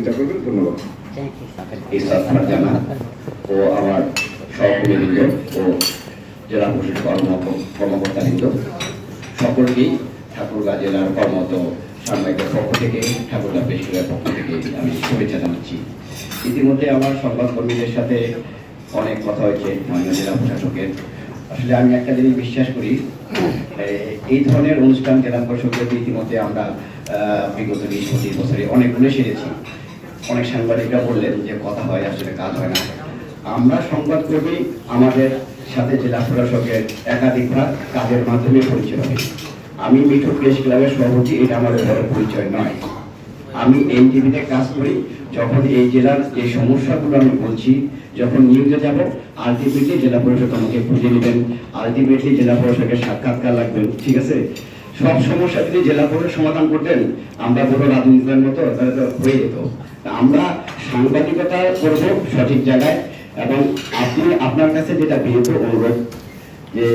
সহযোগিতা করবেন ধন্যবাদ। এই ইসাদ ফারজানা ও আমার সহকর্মীবৃন্দ ও জেলা পরিষদ কর্ম কর্মকর্তাবৃন্দ সকলকেই ঠাকুরগাঁ জেলার কর্মরত সাংবাদিকের পক্ষ থেকে ঠাকুরগাঁ প্রেসক্লাবের পক্ষ থেকে আমি শুভেচ্ছা জানাচ্ছি। ইতিমধ্যে আমার সংবাদকর্মীদের সাথে অনেক কথা হয়েছে মাননীয় জেলা প্রশাসকের। আসলে আমি একটা জিনিস বিশ্বাস করি এই ধরনের অনুষ্ঠান জেলা পরিষদের ইতিমধ্যে আমরা আহ, বিগত বিশ পঁচিশ বছরে অনেকগুলো সেরেছি। অনেক সাংবাদিকরা বললেন যে কথা হয়, আসলে কাজ হয় না। আমরা সংবাদকর্মী আমাদের সাথে জেলা প্রশাসকের একাধিকবার কাজের মাধ্যমে পরিচয় হবে আমি মিঠু প্রেস ক্লাবের সভাপতি, এটা আমাদের বড় পরিচয় নয়। আমি এনটিভিতে কাজ করি, যখন এই জেলার যে সমস্যাগুলো আমি বলছি, যখন নিউজে যাব আলটিমেটলি জেলা পরিষদ আমাকে খুঁজে নেবেন আলটিমেটলি জেলা পরিষদের সাক্ষাৎকার লাগবেন ঠিক আছে? সব সমস্যা যদি জেলা পরিষদ সমাধান করতেন, আমরা বড় রাজনীতির মতো হয়ে যেত। আমরা সাংবাদিকতা করব সঠিক জায়গায় এবং আপনি আপনার কাছে যেটা বিনীত অনুরোধ যে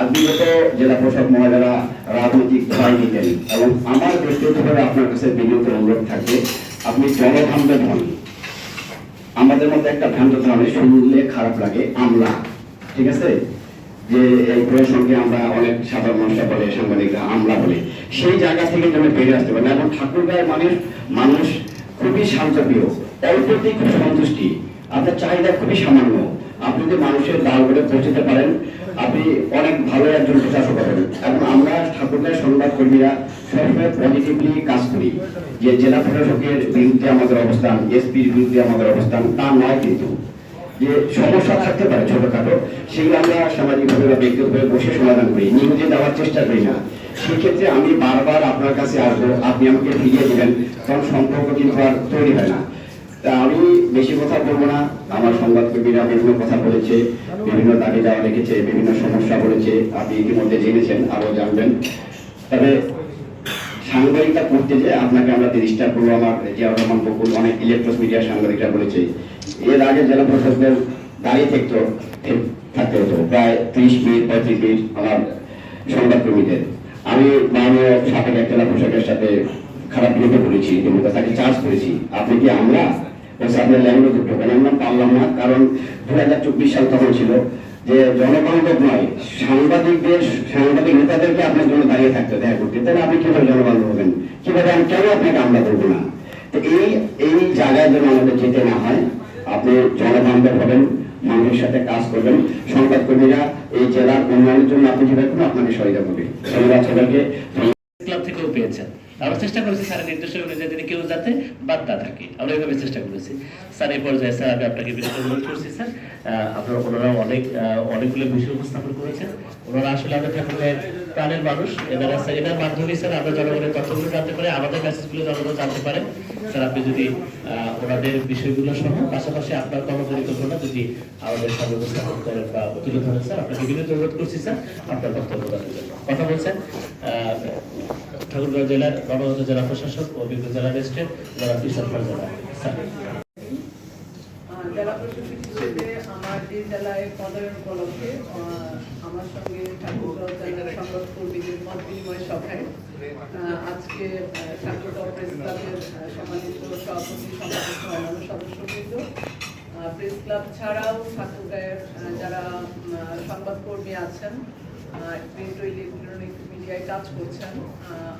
আজমিগত জেলা প্রশাসক মহিলারা রাজনৈতিক ভয় নিতেন এবং আমার ব্যক্তিগতভাবে আপনার কাছে বিনীত অনুরোধ থাকবে, আপনি জনভান্ডার হন আমাদের মধ্যে একটা ভ্রান্ত ধারণা, শুনলে খারাপ লাগে আমলা ঠিক আছে? যে এই প্রসঙ্গে আমরা অনেক সাধারণ মানুষরা বলে, সাংবাদিকরা আমলা বলে। সেই জায়গা থেকে যেন বেরিয়ে আসতে পারে এবং ঠাকুরগাঁয়ের মানুষ মানুষ খুবই শান্তপ্রিয় অল্পতেই খুব সন্তুষ্টি। আপনার চাহিদা খুবই সামান্য। আপনি যদি মানুষের দাল করে পৌঁছতে পারেন, আপনি অনেক ভালো একজন প্রশাসক হবেন। এবং আমরা ঠাকুরগাঁয়ের সংবাদকর্মীরা সবসময় পজিটিভলি কাজ করি। যে জেলা প্রশাসকের বিরুদ্ধে আমাদের অবস্থান, এসপির বিরুদ্ধে আমাদের অবস্থান, তা নয় কিন্তু। যে সমস্যা থাকতে পারে ছোটখাটো, সেগুলো আমরা সামাজিকভাবে বা ব্যক্তিগতভাবে বসে সমাধান করি। নিউজে দেওয়ার চেষ্টা করি না। সেক্ষেত্রে আমি বারবার আপনার কাছে আসব, আপনি আমাকে ফিরিয়ে দিবেন, কারণ সম্পর্ক কিন্তু আর তৈরি হয় না। তা আমি বেশি কথা বলব না, আমার সংবাদকর্মীরা বিভিন্ন কথা বলেছে, বিভিন্ন দাবি দেওয়া রেখেছে, বিভিন্ন সমস্যা বলেছে, আপনি ইতিমধ্যে জেনেছেন আরও জানবেন। তবে সাংবাদিকতা করতে যে আপনাকে আমরা তিরিশটা করব আমার জিয়াউর রহমান বকুল, অনেক ইলেকট্রনিক মিডিয়া সাংবাদিকরা বলেছে, এর আগে জেলা প্রশাসকের দাঁড়িয়ে থাকতো থাকতে হতো, প্রায় ত্রিশ মিনিট, পঁয়ত্রিশ মিনিট আমার সংবাদকর্মীদের। আমি মাননীয় সাবেক এক জেলা প্রশাসকের সাথে খারাপ বিহেভ করেছি এবং তাকে চার্জ করেছি। আপনি কি আমরা? বলছে আপনার ল্যাঙ্গুয়েজ উঠবে আমরা পারলাম না, কারণ দু হাজার চব্বিশ সাল তখন ছিল যে জনবান্ধব নয়, সাংবাদিকদের, সাংবাদিক নেতাদেরকে আপনার জন্য দাঁড়িয়ে থাকতে দেখা করতে। তাহলে আপনি কীভাবে জনবান্ধব হবেন? কীভাবে আমি কেন আপনাকে আমরা করব না? তো এই এই জায়গায় যেন আমাদের যেতে না হয়, আপনি জনবান্ধব হবেন মানুষের সাথে কাজ করবেন। সংবাদকর্মীরা এই জেলার উন্নয়নের জন্য আপনি যে করবেন আপনাদের সহায়তা করবে। ক্লাব থেকেও পেয়েছেন। আমরা চেষ্টা করেছি স্যারের নির্দেশ অনুযায়ী যেন কেউ যাতে বাদ না থাকে। আমরা এইভাবে চেষ্টা করেছি। স্যার, এই পর্যায়ে স্যার, আমি আপনাকে বিশেষ অনুরোধ করছি, স্যার। আপনারা ওনারা অনেক অনেকগুলো বিষয় উপস্থাপন করেছেন। ওনারা আসলে আমাদের ঠাকুরের প্রাণের মানুষ। স্যার এনার মাধ্যমে স্যার আমরা জনগণের তথ্যগুলো জানতে পারি, আমাদের মেসেজগুলো জনগণ জানতে পারে। স্যার, আপনি যদি ওনাদের বিষয়গুলো সহ, পাশাপাশি আপনার কর্মচারী কর্মপরিকল্পনা যদি আমাদের সামনে করেন বা তুলে ধরেন স্যার, আপনাকে বিনীত অনুরোধ করছি, স্যার, আপনার বক্তব্য। কথা বলছেন ঠাকুরগাঁও জেলার জেলা প্রশাসক ও বিভিন্ন জেলা ম্যাজিস্ট্রেট জেলা জেলা। স্যার আহ, জেলা প্রশাসক হিসেবে এই পদায়ন উপলক্ষে আমার সঙ্গে ঠাকুরগাঁও সংবাদ কর্মীদের মত বিনিময় সভায় আজকে ঠাকুরগাঁও প্রেস ক্লাবের সম্মানিত সভাপতি, সম্মানিত অন্যান্য সদস্যবৃন্দ। প্রেস ক্লাব ছাড়াও ঠাকুরগাঁয়ের যারা সংবাদকর্মী আছেন প্রিন্ট ইলেকট্রনিক মিডিয়ায় কাজ করছেন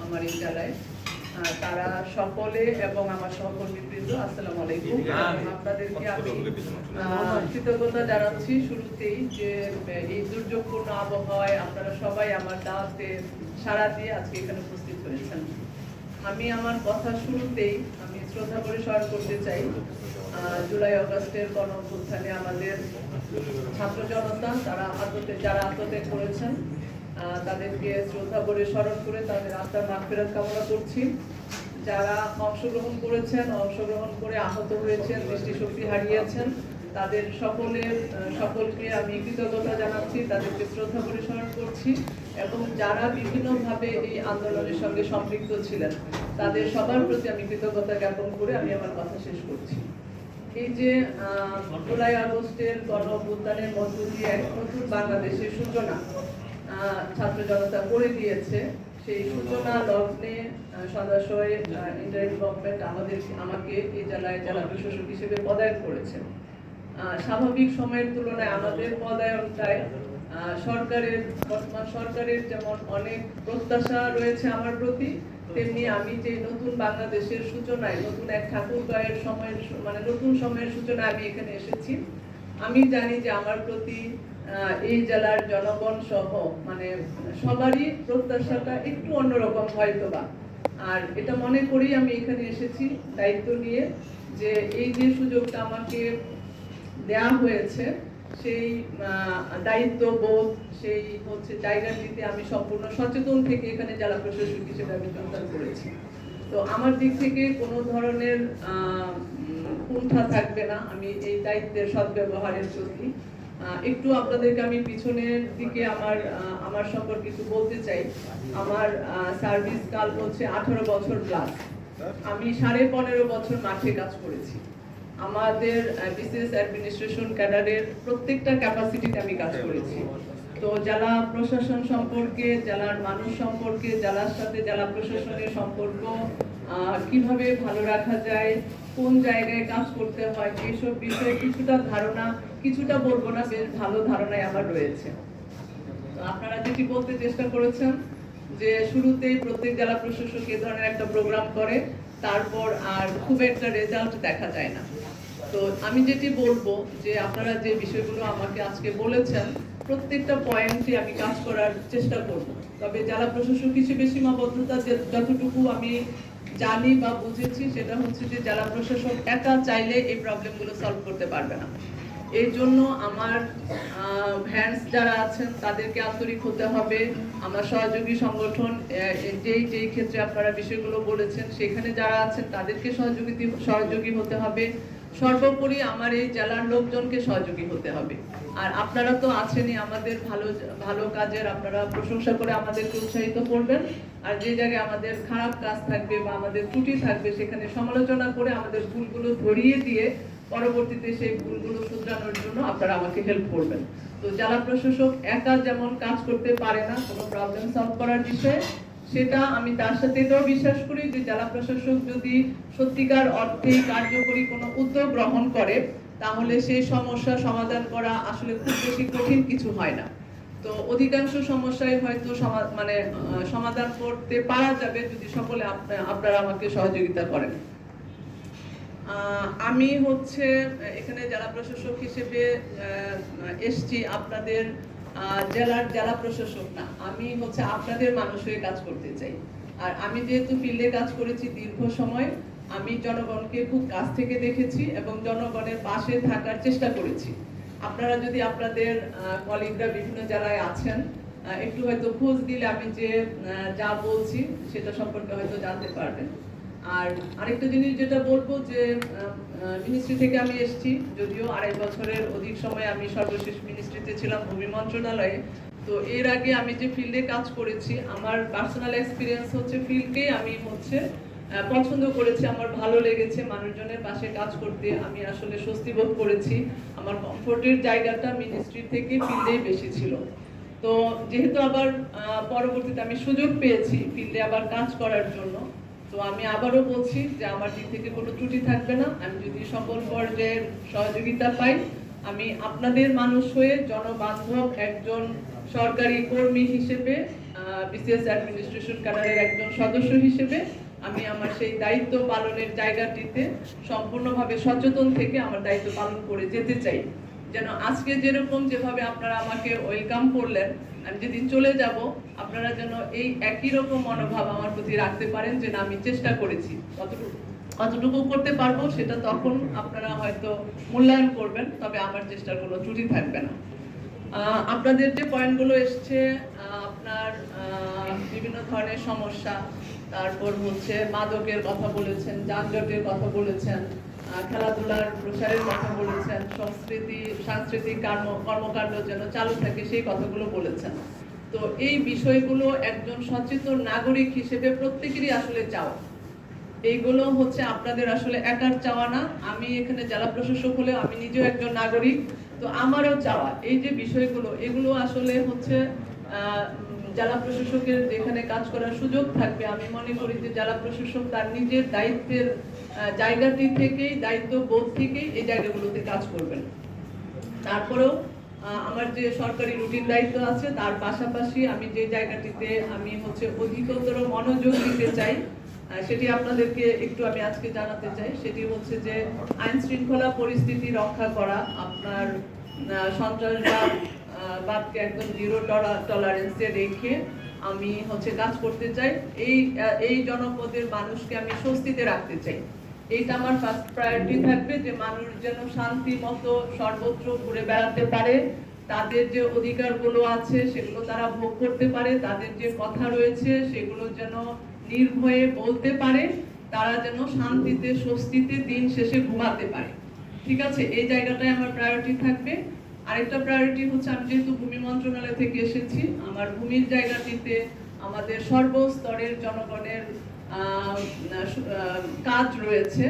আমার এই জেলায়। তারা সকলে এবং আমার সহকর্মীবৃন্দ আসসালামু আলাইকুম। আপনাদেরকে আমি কৃতজ্ঞতা জানাচ্ছি শুরুতেই যে এই দুর্যোগপূর্ণ আবহাওয়ায় আপনারা সবাই আমার দাওয়াতে সাড়া দিয়ে আজকে এখানে উপস্থিত হয়েছেন। আমি আমার কথা শুরুতেই আমি শ্রদ্ধা করে স্মরণ করতে চাই জুলাই আগস্টের গণ আমাদের ছাত্র জনতা তারা আত্মত্যাগ যারা আত্মত্যাগ করেছেন তাদেরকে শ্রদ্ধা করে স্মরণ করে তাদের আত্মার মাগফিরাত কামনা করছি। যারা অংশগ্রহণ করেছেন, অংশগ্রহণ করে আহত হয়েছেন, দৃষ্টিশক্তি হারিয়েছেন, তাদের সকলের সকলকে আমি কৃতজ্ঞতা জানাচ্ছি, তাদেরকে শ্রদ্ধা করে স্মরণ করছি এবং যারা বিভিন্নভাবে এই আন্দোলনের সঙ্গে সম্পৃক্ত ছিলেন, তাদের সবার প্রতি আমি কৃতজ্ঞতা জ্ঞাপন করে আমি আমার কথা শেষ করছি। এই যে জুলাই আগস্টের গণ অভ্যুত্থানের মধ্য দিয়ে এক নতুন বাংলাদেশের সূচনা ছাত্র জনতা করে দিয়েছে। সেই সূচনা, লগ্নে গভর্নমেন্ট আমাদের, আমাকে এই জেলায় জেলা প্রশাসক হিসেবে পদায়ন করেছে। স্বাভাবিক সময়ের তুলনায় আমাদের পদায়নটায় সরকারের, বর্তমান সরকারের যেমন অনেক প্রত্যাশা রয়েছে আমার প্রতি, তেমনি আমি যে নতুন বাংলাদেশের সূচনায়, নতুন এক ঠাকুরগাঁয়ের সময়ের মানে নতুন সময়ের সূচনায় আমি এখানে এসেছি। আমি জানি যে আমার প্রতি এই জেলার জনগণ সহ মানে সবারই প্রত্যাশাটা একটু অন্যরকম হয়তো বা। আর এটা মনে করি আমি এখানে এসেছি দায়িত্ব নিয়ে যে এই যে সুযোগটা আমাকে দেয়া হয়েছে সেই আহ, দায়িত্ববোধ সেই হচ্ছে জায়গা জায়গাটিতে আমি সম্পূর্ণ সচেতন থেকে এখানে জেলা প্রশাসক হিসেবে আমি যোগদান করেছি। তো আমার দিক থেকে কোনো ধরনের কুণ্ঠা থাকবে না। আমি এই দায়িত্বের সদ্ব্যবহারের আহ, একটু আপনাদেরকে আমি পিছনের দিকে আমার আমার সম্পর্কে একটু বলতে চাই। আমার সার্ভিস কাল হচ্ছে আঠারো বছর প্লাস আমি সাড়ে পনেরো বছর মাঠে কাজ করেছি। আমাদের বিসিএস অ্যাডমিনিস্ট্রেশন ক্যাডারের প্রত্যেকটা ক্যাপাসিটিতে আমি কাজ করেছি। তো জেলা প্রশাসন সম্পর্কে, জেলার মানুষ সম্পর্কে, জেলার সাথে জেলা প্রশাসনের সম্পর্ক কীভাবে ভালো রাখা যায় কোন জায়গায় কাজ করতে হয়, এইসব বিষয়ে কিছুটা ধারণা, কিছুটা বলব না, বেশ ভালো ধারণাই আমার রয়েছে। আপনারা যেটি বলতে চেষ্টা করেছেন, যে শুরুতেই প্রত্যেক জেলা প্রশাসক এ ধরনের একটা প্রোগ্রাম করে, তারপর আর খুব একটা রেজাল্ট দেখা যায় না। তো আমি যেটি বলব, যে আপনারা যে বিষয়গুলো আমাকে আজকে বলেছেন, প্রত্যেকটা পয়েন্টে আমি কাজ করার চেষ্টা করব। তবে জেলা প্রশাসক হিসেবে সীমাবদ্ধতা যতটুকু আমি জানি বা বুঝেছি, সেটা হচ্ছে যে জেলা প্রশাসক একা চাইলে এই প্রবলেমগুলো সলভ করতে পারবে না। এই জন্য আমার ভ্যান্স যারা আছেন, তাদেরকে আন্তরিক হতে হবে। আমার সহযোগী সংগঠন যেই যেই ক্ষেত্রে আপনারা বিষয়গুলো বলেছেন, সেখানে যারা আছেন, তাদেরকে সহযোগী সহযোগী হতে হবে। সর্বোপরি আমার এই জেলার লোকজনকে সহযোগী হতে হবে। আর আপনারা তো আছেনই আমাদের ভালো ভালো কাজের, আপনারা প্রশংসা করে আমাদেরকে উৎসাহিত করবেন। আর যে জায়গায় আমাদের খারাপ কাজ থাকবে বা আমাদের ত্রুটি থাকবে, সেখানে সমালোচনা করে আমাদের ভুলগুলো ধরিয়ে দিয়ে পরবর্তীতে সেই ভুলগুলো শুধরানোর জন্য আপনারা আমাকে হেল্প করবেন। তো জেলা প্রশাসক একা যেমন কাজ করতে পারে না, কোনো প্রবলেম সলভ করার বিষয়ে, সেটা আমি তার সাথে এটাও বিশ্বাস করি যে জেলা প্রশাসক যদি সত্যিকার অর্থে কার্যকরী কোনো উদ্যোগ গ্রহণ করে, তাহলে সেই সমস্যা সমাধান করা আসলে খুব বেশি কঠিন কিছু হয় না। তো অধিকাংশ সমস্যায় হয়তো মানে সমাধান করতে পারা যাবে যদি সকলে আপনারা আমাকে সহযোগিতা করেন। আমি হচ্ছে এখানে জেলা প্রশাসক হিসেবে এসছি আপনাদের জেলার জেলা প্রশাসক না, আমি হচ্ছে আপনাদের মানুষ হয়ে কাজ করতে চাই। আর আমি যেহেতু ফিল্ডে কাজ করেছি দীর্ঘ সময়, আমি জনগণকে খুব কাছ থেকে দেখেছি এবং জনগণের পাশে থাকার চেষ্টা করেছি। আপনারা যদি আপনাদের কলিগরা বিভিন্ন জেলায় আছেন একটু হয়তো খোঁজ দিলে আমি যে যা বলছি, সেটা সম্পর্কে হয়তো জানতে পারবেন। আর আরেকটা জিনিস যেটা বলব যে মিনিস্ট্রি থেকে আমি এসেছি, যদিও আড়াই বছরের অধিক সময় আমি সর্বশেষ মিনিস্ট্রিতে ছিলাম ভূমি মন্ত্রণালয়ে। তো এর আগে আমি যে ফিল্ডে কাজ করেছি, আমার পার্সোনাল এক্সপিরিয়েন্স হচ্ছে ফিল্ডকেই আমি হচ্ছে পছন্দ করেছি, আমার ভালো লেগেছে, মানুষজনের পাশে কাজ করতে আমি আসলে স্বস্তি বোধ করেছি। আমার কমফোর্টের জায়গাটা মিনিস্ট্রি থেকে ফিল্ডেই বেশি ছিল। তো যেহেতু আবার পরবর্তীতে আমি সুযোগ পেয়েছি ফিল্ডে আবার কাজ করার জন্য তো আমি আবারও বলছি যে আমার দিক থেকে কোনো ত্রুটি থাকবে না। আমি যদি সকল পর্যায়ের সহযোগিতা পাই, আমি আপনাদের মানুষ হয়ে জনবান্ধব একজন সরকারি কর্মী হিসেবে বিসিএস অ্যাডমিনিস্ট্রেশন ক্যাডারের একজন সদস্য হিসেবে আমি আমার সেই দায়িত্ব পালনের জায়গাটিতে সম্পূর্ণভাবে সচেতন থেকে আমার দায়িত্ব পালন করে যেতে চাই। যেন আজকে যেরকম যেভাবে আপনারা আমাকে ওয়েলকাম করলেন আমি যেদিন চলে যাব, আপনারা যেন এই একই রকম মনোভাব আমার প্রতি রাখতে পারেন যে না, আমি চেষ্টা করেছি। কতটুকু কতটুকু করতে পারব, সেটা তখন আপনারা হয়তো মূল্যায়ন করবেন, তবে আমার চেষ্টার কোনো ত্রুটি থাকবে না। আপনাদের যে পয়েন্টগুলো এসছে আপনার বিভিন্ন ধরনের সমস্যা, তারপর হচ্ছে মাদকের কথা বলেছেন, যানজটের কথা বলেছেন খেলাধুলার প্রসারের কথা বলেছেন, সংস্কৃতি, সাংস্কৃতিক কর্ম, কর্মকাণ্ড যেন চালু থাকে সেই কথাগুলো বলেছেন। তো এই বিষয়গুলো একজন সচেতন নাগরিক হিসেবে প্রত্যেকেরই আসলে চাওয়া। এইগুলো হচ্ছে আপনাদের আসলে একার চাওয়া না। আমি এখানে জেলা প্রশাসক হলেও আমি নিজেও একজন নাগরিক, তো আমারও চাওয়া। এই যে বিষয়গুলো, এগুলো আসলে হচ্ছে জেলা প্রশাসকের যেখানে কাজ করার সুযোগ থাকবে, আমি মনে করি যে জেলা প্রশাসক তার নিজের দায়িত্বের জায়গাটি থেকেই দায়িত্ব বোধ থেকেই এই জায়গাগুলোতে কাজ করবেন। তারপরেও আমার যে সরকারি রুটিন দায়িত্ব আছে তার পাশাপাশি আমি যে জায়গাটিতে আমি হচ্ছে অধিকতর মনোযোগ দিতে চাই সেটি আপনাদেরকে একটু আমি আজকে জানাতে চাই। সেটি হচ্ছে যে আইন শৃঙ্খলা পরিস্থিতি রক্ষা করা আপনার আহ, সন্ত্রাসবাদ বাদকে একদম জিরো টলারেন্সে রেখে আমি হচ্ছে কাজ করতে চাই। এই এই জনপদের মানুষকে আমি স্বস্তিতে রাখতে চাই। এইটা আমার ফার্স্ট প্রায়োরিটি থাকবে যে মানুষ যেন শান্তি মতো সর্বত্র ঘুরে বেড়াতে পারে, তাদের যে অধিকারগুলো আছে সেগুলো তারা ভোগ করতে পারে, তাদের যে কথা রয়েছে সেগুলো যেন নির্ভয়ে বলতে পারে, তারা যেন শান্তিতে, স্বস্তিতে দিন শেষে ঘুমাতে পারে। ঠিক আছে? এই জায়গাটায় আমার প্রায়োরিটি থাকবে। আরেকটা প্রায়োরিটি হচ্ছে আমি যেহেতু ভূমি মন্ত্রণালয় থেকে এসেছি, আমার ভূমির জায়গাটিতে আমাদের সর্বস্তরের জনগণের কাজ রয়েছে।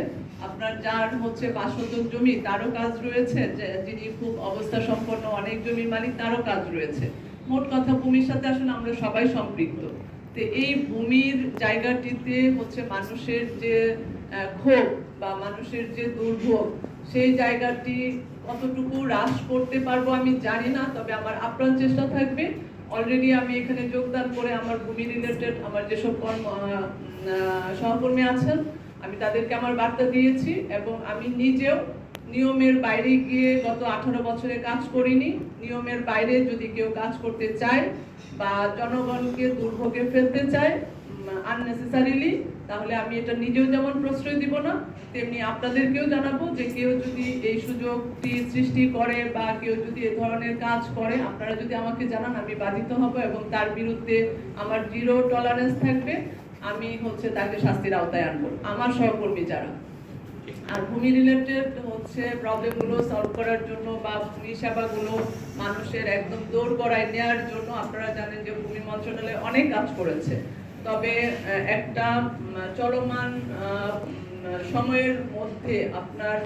আপনার যার হচ্ছে বাসন্তক জমি, তারও কাজ রয়েছে। যিনি খুব অবস্থা সম্পন্ন অনেক জমির মালিক, তারও কাজ রয়েছে। মোট কথা, ভূমির সাথে আসলে আমরা সবাই সম্পৃক্ত। তো এই ভূমির জায়গাটিতে হচ্ছে মানুষের যে ক্ষোভ বা মানুষের যে দুর্ভোগ, সেই জায়গাটি কতটুকু হ্রাস করতে পারব আমি জানি না, তবে আমার আপ্রাণ চেষ্টা থাকবে অলরেডি আমি এখানে যোগদান করে আমার ভূমি রিলেটেড আমার যেসব কর্ম সহকর্মী আছেন, আমি তাদেরকে আমার বার্তা দিয়েছি এবং আমি নিজেও নিয়মের বাইরে গিয়ে গত আঠারো বছরে কাজ করিনি। নিয়মের বাইরে যদি কেউ কাজ করতে চায় বা জনগণকে দুর্ভোগে ফেলতে চায় আননেসেসারিলি তাহলে আমি এটা নিজেও যেমন প্রশ্রয় দিব না, তেমনি আপনাদেরকেও জানাব যে কেউ যদি এই সুযোগটি সৃষ্টি করে বা কেউ যদি এ ধরনের কাজ করে, আপনারা যদি আমাকে জানান, আমি বাধিত হব এবং তার বিরুদ্ধে আমার জিরো টলারেন্স থাকবে, আমি হচ্ছে তাকে শাস্তির আওতায় আনব, আমার সহকর্মী যারা। আর ভূমি রিলেটেড হচ্ছে প্রবলেমগুলো সলভ করার জন্য বা ভূমি সেবাগুলো মানুষের একদম দৌড় করায় নেওয়ার জন্য আপনারা জানেন যে ভূমি মন্ত্রণালয় অনেক কাজ করেছে। তবে একটা চলমান সময়ের মধ্যে আপনার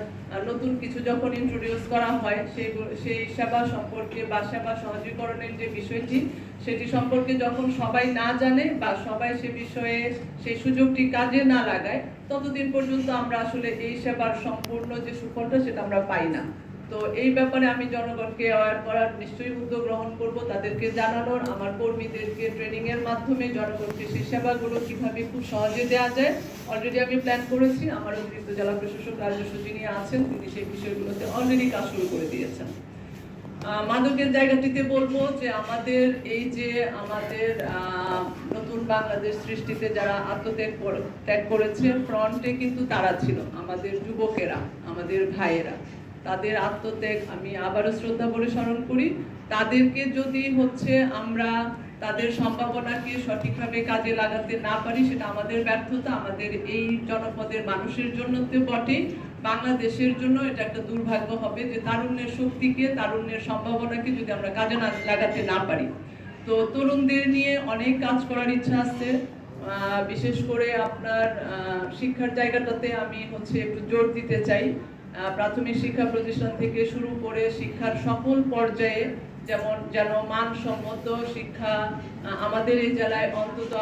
নতুন কিছু যখন ইন্ট্রোডিউস করা হয়, সেই সেই সেবা সম্পর্কে বা সেবা সহজীকরণের যে বিষয়টি, সেটি সম্পর্কে যখন সবাই না জানে বা সবাই সে বিষয়ে সেই সুযোগটি কাজে না লাগায়, ততদিন পর্যন্ত আমরা আসলে এই সেবার সম্পূর্ণ যে সুফলটা, সেটা আমরা পাই না। তো এই ব্যাপারে আমি জনগণকে অ্যাওয়ার করার নিশ্চয়ই উদ্যোগ গ্রহণ করব, তাদেরকে জানানোর, আমার কর্মীদেরকে ট্রেনিং এর মাধ্যমে জনগণকে সেই সেবাগুলো কীভাবে খুব সহজে দেওয়া যায়। অলরেডি আমি প্ল্যান করেছি, আমার অতিরিক্ত জেলা প্রশাসক রাজস্ব যিনি আছেন, তিনি সেই বিষয়গুলোতে অলরেডি কাজ শুরু করে দিয়েছেন। মাদকের জায়গাটিতে বলব যে আমাদের এই যে আমাদের নতুন বাংলাদেশ সৃষ্টিতে যারা আত্মত্যাগ ত্যাগ করেছে ফ্রন্টে কিন্তু তারা ছিল, আমাদের যুবকেরা, আমাদের ভাইয়েরা। তাদের আত্মত্যাগ আমি আবারও শ্রদ্ধা করে স্মরণ করি। তাদেরকে যদি হচ্ছে আমরা তাদের সম্ভাবনাকে সঠিকভাবে কাজে লাগাতে না পারি, সেটা আমাদের ব্যর্থতা, আমাদের এই জনপদের মানুষের জন্য তো বটেই বাংলাদেশের জন্য এটা একটা দুর্ভাগ্য হবে যে তারুণ্যের শক্তিকে, তারুণ্যের সম্ভাবনাকে যদি আমরা কাজে না লাগাতে না পারি। তো তরুণদের নিয়ে অনেক কাজ করার ইচ্ছা আছে। বিশেষ করে আপনার শিক্ষার জায়গাটাতে আমি হচ্ছে একটু জোর দিতে চাই। প্রাথমিক শিক্ষা প্রতিষ্ঠান থেকে শুরু করে শিক্ষার সকল পর্যায়ে যেমন যেন মানসম্মত শিক্ষা আমাদের এই জেলায় অন্তত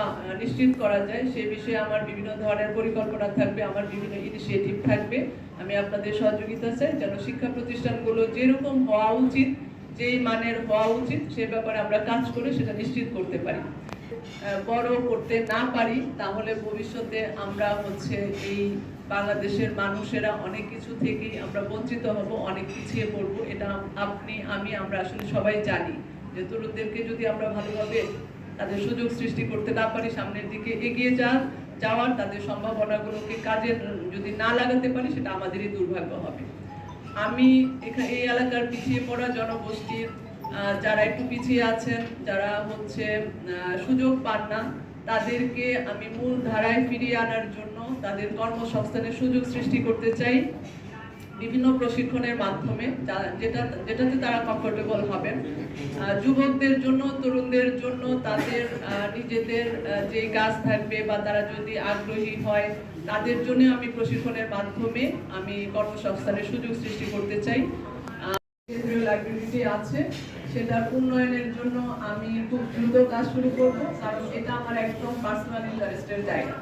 নিশ্চিত করা যায়। সে বিষয়ে আমার বিভিন্ন ধরনের পরিকল্পনা থাকবে, আমার বিভিন্ন ইনিশিয়েটিভ থাকবে। আমি আপনাদের সহযোগিতা চাই যেন শিক্ষা প্রতিষ্ঠানগুলো যেরকম হওয়া উচিত, যেই মানের হওয়া উচিত, সে ব্যাপারে আমরা কাজ করে সেটা নিশ্চিত করতে পারি। বড় করতে না পারি, তাহলে ভবিষ্যতে আমরা হচ্ছে এই বাংলাদেশের মানুষেরা অনেক কিছু থেকেই আমরা বঞ্চিত হব, অনেক পিছিয়ে পড়ব। এটা আপনি, আমি, আমরা আসলে সবাই জানি যে তরুণদেরকে যদি আমরা ভালোভাবে তাদের সুযোগ সৃষ্টি করতে না পারি, সামনের দিকে এগিয়ে যান, যাওয়ার তাদের সম্ভাবনাগুলোকে কাজে যদি না লাগাতে পারি, সেটা আমাদেরই দুর্ভাগ্য হবে। আমি এখানে এই এলাকার পিছিয়ে পড়া জনগোষ্ঠীর যারা একটু পিছিয়ে আছেন, যারা হচ্ছে সুযোগ পান না, তাদেরকে আমি মূল ধারায় ফিরিয়ে আনার জন্য তাদের কর্মসংস্থানের সুযোগ সৃষ্টি করতে চাই বিভিন্ন প্রশিক্ষণের মাধ্যমে যেটা, যেটাতে তারা কমফোর্টেবল হবেন। যুবকদের জন্য, তরুণদের জন্য তাদের নিজেদের যে কাজ থাকবে বা তারা যদি আগ্রহী হয়, তাদের জন্য আমি প্রশিক্ষণের মাধ্যমে আমি কর্মসংস্থানের সুযোগ সৃষ্টি করতে চাই। কেন্দ্রীয় লাইব্রেরিটি আছে, সেটার উন্নয়নের জন্য আমি খুব দ্রুত কাজ শুরু করব, কারণ এটা আমার একদম পার্সোনাল ইন্টারেস্টের জায়গা।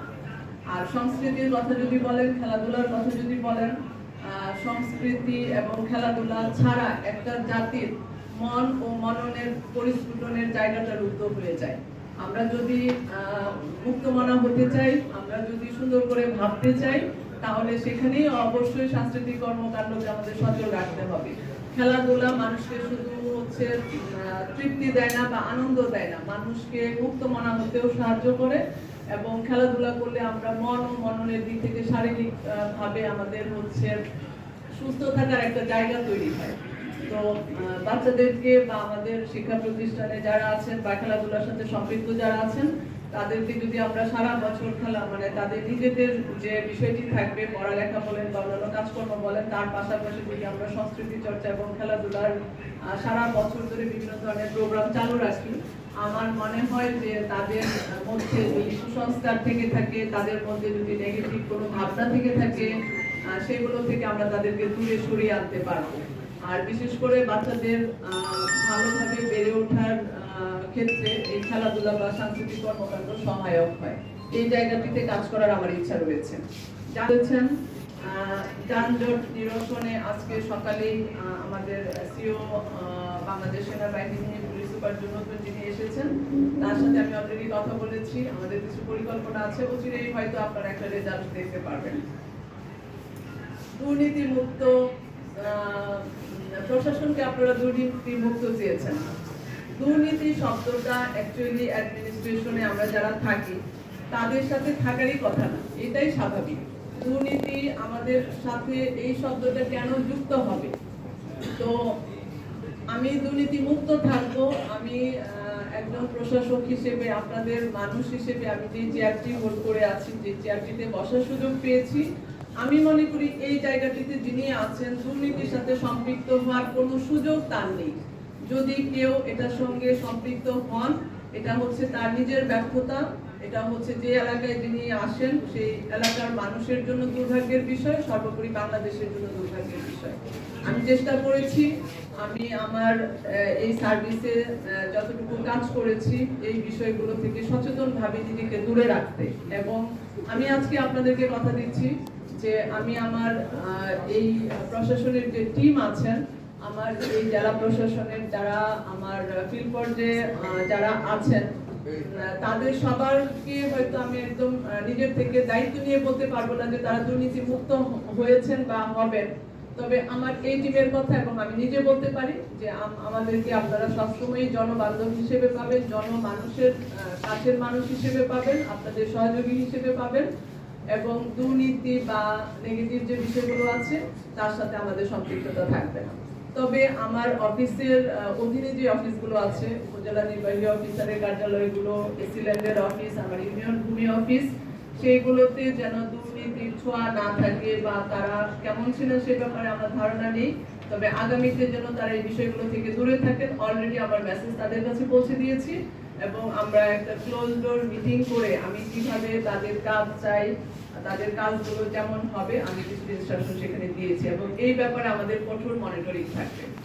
আর সংস্কৃতির কথা যদি বলেন, খেলাধুলার কথা যদি বলেন সংস্কৃতি এবং খেলাধুলা ছাড়া একটা জাতির মন ও মননের পরিস্ফুটনের জায়গাটা রুদ্ধ হয়ে যায়। আমরা যদি মুক্তমনা হতে চাই, আমরা যদি সুন্দর করে ভাবতে চাই, তাহলে সেখানেই অবশ্যই সাংস্কৃতিক কর্মকাণ্ডকে আমাদের সচল রাখতে হবে। খেলাধুলা মানুষকে শুধু হচ্ছে তৃপ্তি দেয় না বা আনন্দ দেয় না। মানুষকে মুক্তমনা হতেও সাহায্য করে এবং খেলাধুলা করলে আমরা মন ও মননের দিক থেকে শারীরিক ভাবে আমাদের হচ্ছে সুস্থ থাকার একটা জায়গা তৈরি হয়। তো বাচ্চাদেরকে বা আমাদের শিক্ষা প্রতিষ্ঠানে যারা আছেন বা খেলাধুলার সাথে সম্পৃক্ত যারা আছেন তাদেরকে যদি আমরা সারা বছর খেলা মানে তাদের নিজেদের যে বিষয়টি থাকবে, পড়ালেখা বলেন বা অন্যান্য কাজকর্ম বলেন, তার পাশাপাশি যদি আমরা সংস্কৃতি চর্চা এবং খেলাধুলার সারা বছর ধরে বিভিন্ন ধরনের প্রোগ্রাম চালু রাখি, আমার মনে হয় যে তাদের মধ্যে যদি কুসংস্কার থেকে থাকে, তাদের মধ্যে যদি নেগেটিভ কোনো ভাবনা থেকে থাকে সেগুলো থেকে আমরা তাদেরকে দূরে সরিয়ে আনতে পারব। আর বিশেষ করে বাচ্চাদের ভালোভাবে বেড়ে ওঠার ক্ষেত্রে এই খেলাধুলা বা সাংস্কৃতিক কর্মকাণ্ড সহায়ক হয়। এই জায়গাটিতে কাজ করার আমার ইচ্ছা রয়েছে। জানছেন যানজট নিরসনে আজকে সকালেই আমাদের সিও বাংলাদেশ সেনাবাহিনী পুলিশ সুপার জন্য যিনি এসেছেন, তার সাথে আমি অলরেডি কথা বলেছি। আমাদের কিছু পরিকল্পনা আছে, অচিরেই হয়তো আপনারা একটা রেজাল্ট দেখতে পারবেন। দুর্নীতি মুক্ত প্রশাসনকে আপনারা দুর্নীতি মুক্ত চেয়েছেন। দুর্নীতি শব্দটা অ্যাকচুয়ালি অ্যাডমিনিস্ট্রেশনে আমরা যারা থাকি, তাদের সাথে থাকারই কথা না, এটাই স্বাভাবিক। দুর্নীতি আমাদের সাথে এই শব্দটা কেন যুক্ত হবে? তো আমি দুর্নীতি মুক্ত থাকব, আমি একজন প্রশাসক হিসেবে, আপনাদের মানুষ হিসেবে আমি যে চেয়ারটি হোল্ড করে আছি, যে চেয়ারটিতে বসার সুযোগ পেয়েছি, আমি মনে করি এই জায়গাটিতে যিনি আছেন, দুর্নীতির সাথে সম্পৃক্ত হওয়ার কোনো সুযোগ তার নেই। যদি কেউ এটার সঙ্গে সম্পৃক্ত হন, এটা হচ্ছে তার নিজের ব্যর্থতা, এটা হচ্ছে যে এলাকায় যিনি আসেন, সেই এলাকার মানুষের জন্য দুর্ভাগ্যের বিষয়, সর্বোপরি বাংলাদেশের জন্য দুর্ভাগ্যের বিষয়। আমি চেষ্টা করেছি, আমি আমার এই সার্ভিসে যতটুকু কাজ করেছি, এই বিষয়গুলো থেকে সচেতনভাবে নিজেকে দূরে রাখতে। এবং আমি আজকে আপনাদেরকে কথা দিচ্ছি যে আমি আমার এই প্রশাসনের যে টিম আছেন আমার এই জেলা প্রশাসনের যারা আমার ফিল্ড পর্যায়ে যারা আছেন তাদের সবারকে হয়তো আমি একদম নিজের থেকে দায়িত্ব নিয়ে বলতে পারব না যে তারা দুর্নীতি মুক্ত হয়েছেন বা হবেন। তবে আমার এই টিমের কথা এবং আমি নিজে বলতে পারি যে আমাদেরকে আপনারা সবসময় জনবান্ধব হিসেবে পাবেন, জনমানুষের কাছের মানুষ হিসেবে পাবেন, আপনাদের সহযোগী হিসেবে পাবেন এবং দুর্নীতি বা নেগেটিভ যে বিষয়গুলো আছে, তার সাথে আমাদের সম্পৃক্ততা থাকবে না। তবে আমার অফিসের অধীনে যে অফিসগুলো আছে, উপজেলা নির্বাহী অফিসারের কার্যালয়গুলো, এসিল্যান্ডের অফিস, আমার ইউনিয়ন ভূমি অফিস, সেইগুলোতে যেন দুর্নীতির ছোঁয়া না থাকে বা তারা কেমন ছিলেন সে ব্যাপারে আমার ধারণা নেই। তবে আগামীতে যেন তারা এই বিষয়গুলো থেকে দূরে থাকেন অলরেডি আমার মেসেজ তাদের কাছে পৌঁছে দিয়েছি। এবং আমরা একটা ক্লোজ ডোর মিটিং করে আমি কীভাবে তাদের কাজ চাই তাদের কাজগুলো যেমন হবে, আমি কিছু ইনস্ট্রাকশন সেখানে দিয়েছি। এবং এই ব্যাপারে আমাদের কঠোর মনিটরিং থাকবে।